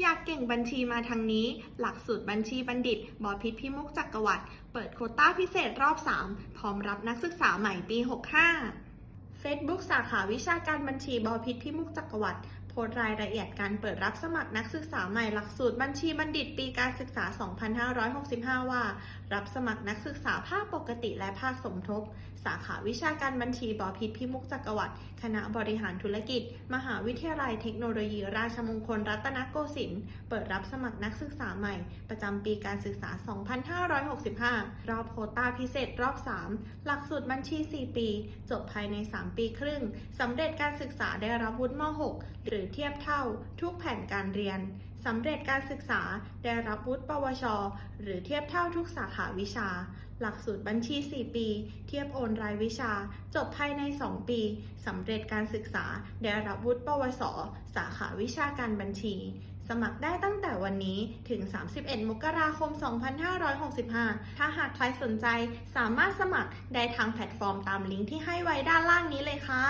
อยากเก่งบัญชีมาทางนี้ หลักสูตรบัญชีบัณฑิต บอพิษพิมุกจักรวรรดิเปิดโคต้าพิเศษรอบ 3 พร้อมรับนักศึกษาใหม่ปี 65 Facebook สาขาวิชาการบัญชีบอพิษพิมุกจักรวรรดิ พสต์รายละเอียดการเปิดรับสมัครนักศึกษาใหม่หลักสูตรบัญชีบัณฑิตปีการศึกษา 2565 ว่า รับสมัครนักศึกษาภาคปกติและภาคสมทบ สาขาวิชาการบัญชีบอพิษพิมุกจักรวรรดิคณะบริหารธุรกิจ มหาวิทยาลัยเทคโนโลยี ราชมงคลรัตนโกสินทร์เปิดรับสมัครนักศึกษาใหม่ ประจำปีการศึกษา 2565 รอบโควต้าพิเศษรอบ 3 หลักสูตรบัญชี 4 ปี จบภายใน 3 ปีครึ่งสำเร็จการศึกษาได้รับวุฒิม .6 หรือรือเทียบเท่าทุกแผ่นการเรียนสำเร็จการศึกษาได้รับวุฒิปวช หรือเทียบเท่าทุกสาขาวิชา หลักสูตรบัญชี 4 ปี เทียบโอนรายวิชา จบภายใน 2 ปีสำเร็จการศึกษาได้รับวุฒิปวส สาขาวิชาการบัญชี สมัครได้ตั้งแต่วันนี้ถึง 31 มกราคม 2565 ถ้าหากใครสนใจสามารถสมัครได้ทางแพลตฟอร์มตามลิงก์ที่ให้ไว้ด้านล่างนี้เลยค่ะ